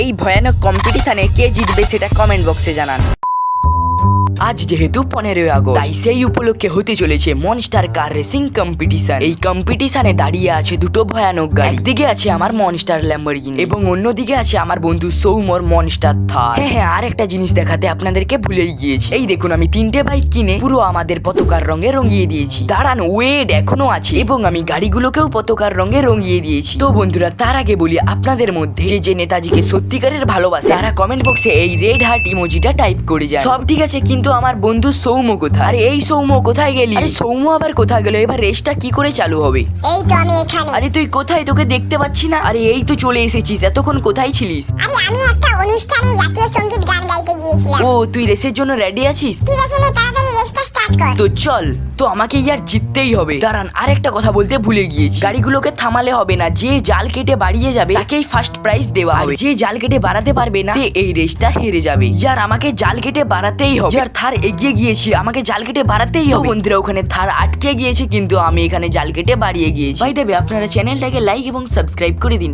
এই ভয়ানক কম্পিটিশনে কে জিতবে সেটা কমেন্ট বক্সে জানান। আজ যেহেতু পনেরোই আগস্ট, তাই সেই উপলক্ষে হতে চলেছে মনস্টার কার রেসিং কম্পিটিশন এই কম্পিটিশনে দাঁড়িয়ে আছে দুটো ভয়ানক গাড়ি। একদিকে আছে আমার মনস্টার ল্যাম্বরগিনি এবং অন্যদিকে আছে আমার বন্ধু সৌমর মনস্টার থার হ্যাঁ হ্যাঁ আর একটা জিনিস দেখাতে আপনাদেরকে ভুলেই গিয়েছি। এই দেখুন, আমি তিনটে বাইক কিনে পুরো আমাদের পতাকার রঙে রঙিয়ে দিয়েছি। দাঁড়ান ওয়েড এখনও আছে এবং আমি গাড়িগুলোকেও পতাকার রঙে রঙিয়ে দিয়েছি। তো বন্ধুরা, তার আগে বলি আপনাদের মধ্যে যে যে নেতাজিকে সত্যিকারের ভালোবাসে, তারা কমেন্ট বক্সে এই রেড হার্ট ইমোজিটা টাইপ করে যায় সব ঠিক আছে, কিন্তু আমার বন্ধু সৌম কোথায়? আরে এই সৌম কোথায় গেলি? আরে সৌম্য আবার কোথায় গেল? এবার রেসটা কি করে চালু হবে? এই তো আমি এখানে। আরে তুই কোথায়? তোকে দেখতে পাচ্ছি না। আরে এই তো চলে এসেছিস। এতক্ষণ কোথায় ছিলিস? আরে আমি একটা অনুষ্ঠানে জাতীয় সংগীত গান গাইতে গিয়েছিলাম। ও তুই রেসের জন্য রেডি আছিস? ঠিক আছে তাড়াতাড়ি কর তো চল তো আমাকে ইয়ার জিততেই হবে। দাঁড়ান আরেকটা কথা বলতে ভুলে গিয়েছি। গাড়িগুলোকে থামালে হবে না। যে জাল কেটে বাড়িয়ে যাবে তাকেই ফার্স্ট প্রাইজ দেওয়া হবে। যে জাল কেটে বাড়াতে পারবে না সে এই রেসটা হেরে যাবে। ইয়ার আমাকে জাল কেটে বাড়াতেই হবে। ইয়ার থার এগিয়ে গিয়েছি। আমাকে জাল কেটে বাড়াতেই হবে। বন্ধুরা ওখানে থার আটকে গিয়েছে কিন্তু আমি এখানে জাল কেটে বাড়িয়ে গিয়েছি। ভাই দেবে আপনারা চ্যানেলটাকে লাইক এবং সাবস্ক্রাইব করে দিন।